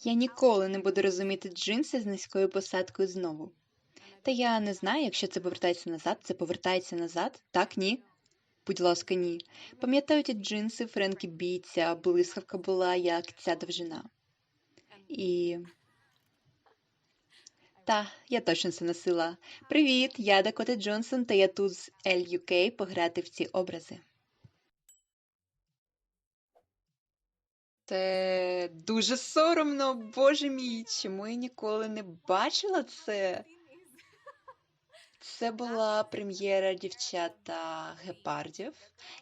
Я ніколи не буду розуміти джинси з низькою посадкою знову. Та я не знаю, якщо це повертається назад, це повертається назад? Так, ні? Будь ласка, ні. Пам'ятаю ті джинси Френкі Бі, ця блискавка була, як ця довжина. І. Та, я точно це носила. Привіт, я Дакота Джонсон, та я тут з LUK пограти в ці образи. Це дуже соромно, боже мій, чому я ніколи не бачила це? Це була прем'єра дівчата гепардів.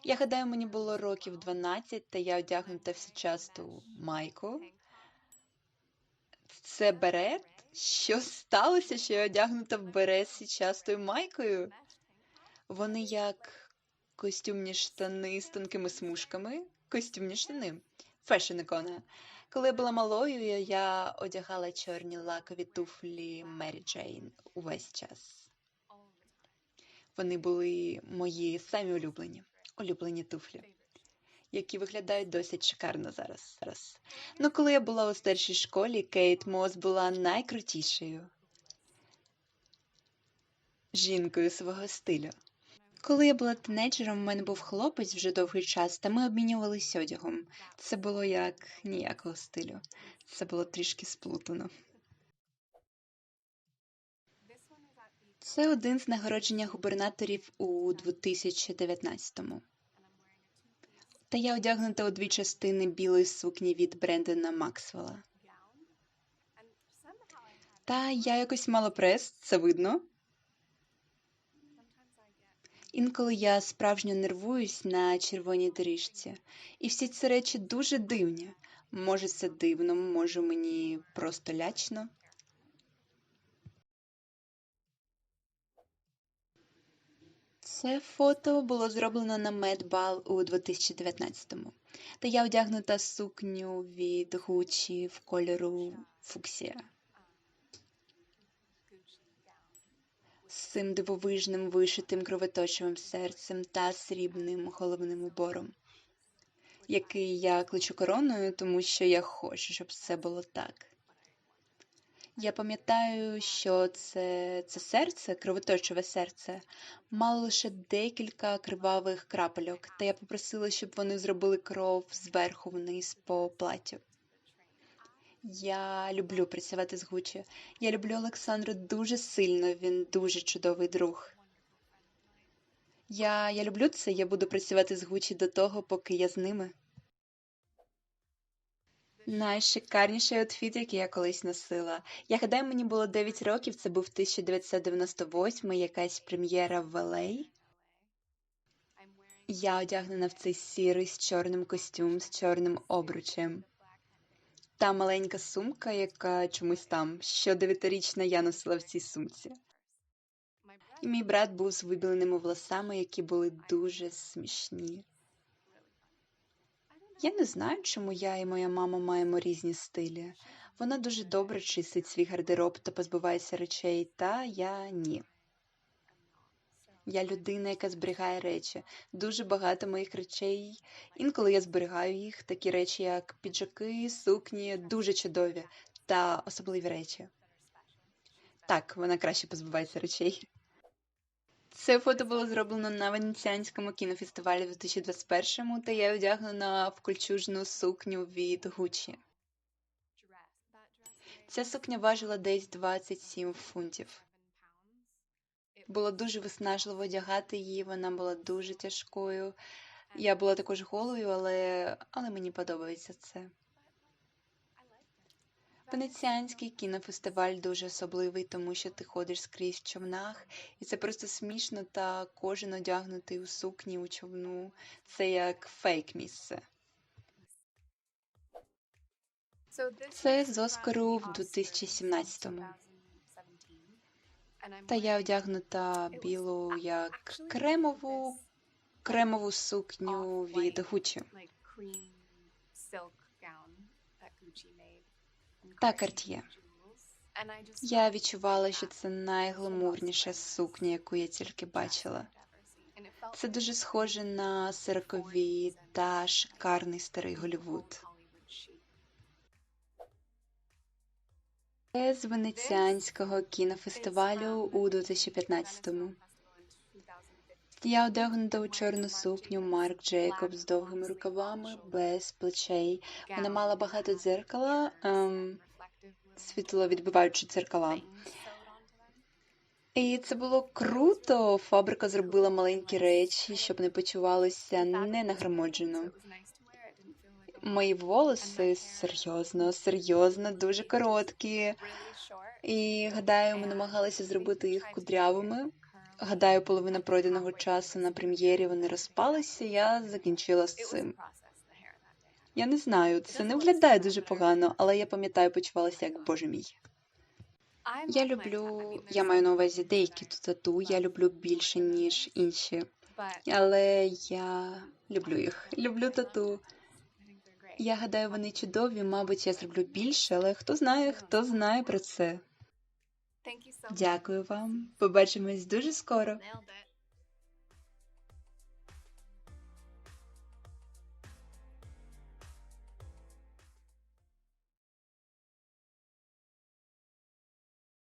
Я гадаю, мені було років 12, та я одягнута в сучасну майку. Це берет? Що сталося, що я одягнута в берет з майкою? Вони як костюмні штани з тонкими смужками. Костюмні штани. Фешн ікона. Коли я була малою, я одягала чорні лакові туфлі Мері Джейн увесь час. Вони були мої самі улюблені, улюблені туфлі, які виглядають досить шикарно зараз. зараз. Ну, коли я була у старшій школі, Кейт Мос була найкрутішою жінкою свого стилю. Коли я була тинейджером, у мене був хлопець вже довгий час, та ми обмінювалися одягом. Це було як ніякого стилю. Це було трішки сплутано. Це один з нагородження губернаторів у 2019-му. Та я одягнута у дві частини білої сукні від Брендона Максвелла. Та я якось мала прес, це видно. Інколи я справжньо нервуюсь на червоній доріжці, і всі ці речі дуже дивні. Може, це дивно, може мені просто лячно. Це фото було зроблено на Медбал у 2019-му. Та я одягнута сукню від Гучі в кольору фуксія. З цим дивовижним вишитим кровоточивим серцем та срібним головним убором, який я кличу короною, тому що я хочу, щоб все було так. Я пам'ятаю, що це, це серце, кровоточиве серце, мало лише декілька кривавих крапельок, та я попросила, щоб вони зробили кров зверху вниз по платтю. Я люблю працювати з Гучі. Я люблю Олександру дуже сильно, він дуже чудовий друг. Я, я люблю це, я буду працювати з Гучі до того, поки я з ними. Найшикарніший outfit, який я колись носила. Я гадаю, мені було 9 років, це був 1998, якась прем'єра в LA. Я одягнена в цей сірий з чорним костюм, з чорним обручем. Та маленька сумка, яка чомусь там, що дев'ятирічна я носила в цій сумці. І мій брат був з вибіленими волосами, які були дуже смішні. Я не знаю, чому я і моя мама маємо різні стилі. Вона дуже добре чистить свій гардероб та позбувається речей, та я ні. Я людина, яка зберігає речі. Дуже багато моїх речей. Інколи я зберігаю їх, такі речі, як піджаки, сукні, дуже чудові та особливі речі. Так, вона краще позбувається речей. Це фото було зроблено на Венеціанському кінофестивалі в 2021-му, та я одягнена в кольчужну сукню від Гуччі. Ця сукня важила десь 27 фунтів. Було дуже виснажливо одягати її, вона була дуже тяжкою. Я була також голою, але, але мені подобається це. Венеціанський кінофестиваль дуже особливий, тому що ти ходиш скрізь в човнах, і це просто смішно, та кожен одягнутий у сукні у човну. Це як фейк місце. Це з Оскару в 2017-му. Та я одягнута білу як кремову, кремову сукню від Гуччі. Та Карт'є. Я відчувала, що це найгламурніша сукня, яку я тільки бачила. Це дуже схоже на сорокові та шикарний старий Голівуд. З венеціанського кінофестивалю у 2015-му. Я одягнута у чорну сукню Марк Джейкоб з довгими рукавами, без плечей. Вона мала багато дзеркала, ем, світловідбиваючі дзеркала. І це було круто. Фабрика зробила маленькі речі, щоб не почувалося ненагромождено. Мої волоси серйозно, серйозно, дуже короткі. І гадаю, ми намагалися зробити їх кудрявими. Гадаю, половина пройденого часу на прем'єрі вони розпалися. Я закінчила з цим. Я не знаю, це не виглядає дуже погано, але я пам'ятаю, почувалася як боже мій. Я люблю, я маю на увазі деякі тату, я люблю більше, ніж інші. Але я люблю їх. Люблю тату. Я гадаю, вони чудові. Мабуть, я зроблю більше, але хто знає, хто знає про це. Дякую вам. Побачимось дуже скоро.